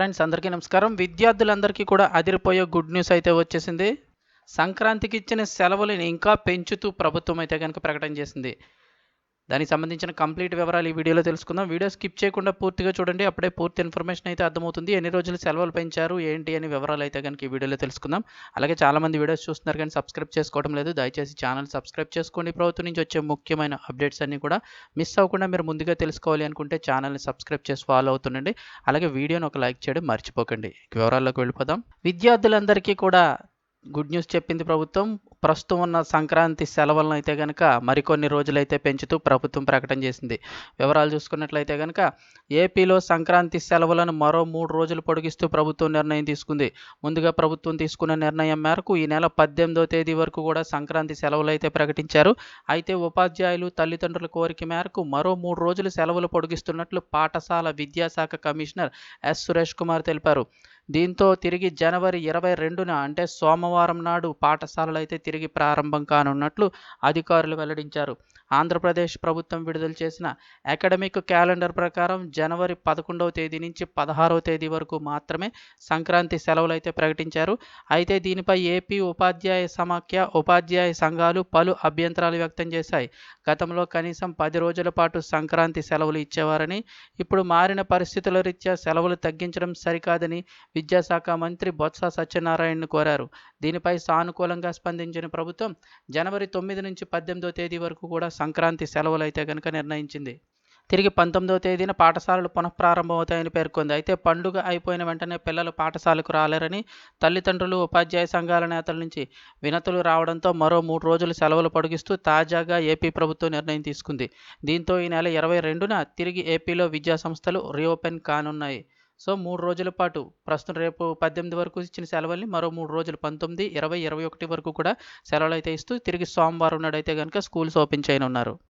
Friends అందరికీ నమస్కారం. విద్యార్థులందరికీ కూడా అదిరిపోయే గుడ్ న్యూస్ అయితే వచ్చేసింది. సంక్రాంతికి ఇచ్చిన సెలవులను ఇంకా పెంచుతూ ప్రభుత్వం అయితే కనుక ప్రకటన చేసింది. దానికి సంబంధించిన కంప్లీట్ వివరాలు ఈ వీడియోలో తెలుసుకుందాం. వీడియో స్కిప్ చేయకుండా పూర్తిగా చూడండి. అప్పుడే పూర్తి ఇన్ఫర్మేషన్ అయితే అర్థమవుతుంది. ఎన్ని రోజులు సెలవులు పెంచారు ఏంటి అని వివరాలు అయితే కనుక ఈ వీడియోలో తెలుసుకుందాం. అలాగే చాలామంది వీడియోస్ చూస్తున్నారు కానీ సబ్స్క్రైబ్ చేసుకోవడం లేదు. దయచేసి ఛానల్ సబ్స్క్రైబ్ చేసుకోండి. ప్రభుత్వం నుంచి వచ్చే ముఖ్యమైన అప్డేట్స్ అన్నీ కూడా మిస్ అవ్వకుండా మీరు ముందుగా తెలుసుకోవాలి అనుకుంటే ఛానల్ని సబ్స్క్రైబ్ చేసి ఫాలో అవుతుండండి. అలాగే వీడియోని ఒక లైక్ చేయడం మర్చిపోకండి. వివరాల్లోకి వెళ్ళిపోదాం. విద్యార్థులందరికీ కూడా గుడ్ న్యూస్ చెప్పింది ప్రభుత్వం. ప్రస్తుతం ఉన్న సంక్రాంతి సెలవులను అయితే కనుక మరికొన్ని రోజులైతే పెంచుతూ ప్రభుత్వం ప్రకటన చేసింది. వివరాలు చూసుకున్నట్లయితే కనుక ఏపీలో సంక్రాంతి సెలవులను మరో మూడు రోజులు పొడిగిస్తూ ప్రభుత్వం నిర్ణయం తీసుకుంది. ముందుగా ప్రభుత్వం తీసుకున్న నిర్ణయం మేరకు ఈ నెల పద్దెనిమిదో తేదీ వరకు కూడా సంక్రాంతి సెలవులు అయితే ప్రకటించారు. అయితే ఉపాధ్యాయులు తల్లిదండ్రుల కోరిక మేరకు మరో మూడు రోజులు సెలవులు పొడిగిస్తున్నట్లు పాఠశాల విద్యాశాఖ కమిషనర్ ఎస్ సురేష్ కుమార్ తెలిపారు. దీంతో తిరిగి జనవరి ఇరవై రెండున అంటే సోమవారం నాడు పాఠశాలలు అయితే తిరిగి ప్రారంభం కానున్నట్లు అధికారులు వెల్లడించారు. ఆంధ్రప్రదేశ్ ప్రభుత్వం విడుదల చేసిన అకాడమిక్ క్యాలెండర్ ప్రకారం జనవరి పదకొండవ తేదీ నుంచి పదహారవ తేదీ వరకు మాత్రమే సంక్రాంతి సెలవులు అయితే ప్రకటించారు. అయితే దీనిపై ఏపీ ఉపాధ్యాయ సమాఖ్య ఉపాధ్యాయ సంఘాలు పలు అభ్యంతరాలు వ్యక్తం చేశాయి. గతంలో కనీసం పది రోజుల పాటు సంక్రాంతి సెలవులు ఇచ్చేవారని ఇప్పుడు మారిన పరిస్థితుల రీత్యా సెలవులు తగ్గించడం సరికాదని విద్యాశాఖ మంత్రి బొత్స సత్యనారాయణను కోరారు. దీనిపై సానుకూలంగా స్పందించిన ప్రభుత్వం జనవరి తొమ్మిది నుంచి పద్దెనిమిదో తేదీ వరకు కూడా సంక్రాంతి సెలవులు అయితే కనుక నిర్ణయించింది. తిరిగి పంతొమ్మిదవ తేదీన పాఠశాలలు పునఃప్రారంభమవుతాయని పేర్కొంది. అయితే పండుగ అయిపోయిన వెంటనే పిల్లలు పాఠశాలకు రాలేరని తల్లిదండ్రులు ఉపాధ్యాయ సంఘాల నేతల నుంచి వినతులు రావడంతో మరో మూడు రోజులు సెలవులు పొడిగిస్తూ తాజాగా ఏపీ ప్రభుత్వం నిర్ణయం తీసుకుంది. దీంతో ఈ నెల ఇరవై రెండున తిరిగి ఏపీలో విద్యా సంస్థలు రీఓపెన్ కానున్నాయి. సో మూడు రోజుల పాటు ప్రస్తుతం రేపు పద్దెనిమిది వరకు ఇచ్చిన సెలవుల్ని మరో మూడు రోజులు పంతొమ్మిది ఇరవై ఇరవై ఒకటి వరకు కూడా సెలవులు అయితే ఇస్తూ తిరిగి సోమవారం నాడు అయితే కనుక స్కూల్స్ ఓపెన్ చేయనున్నారు.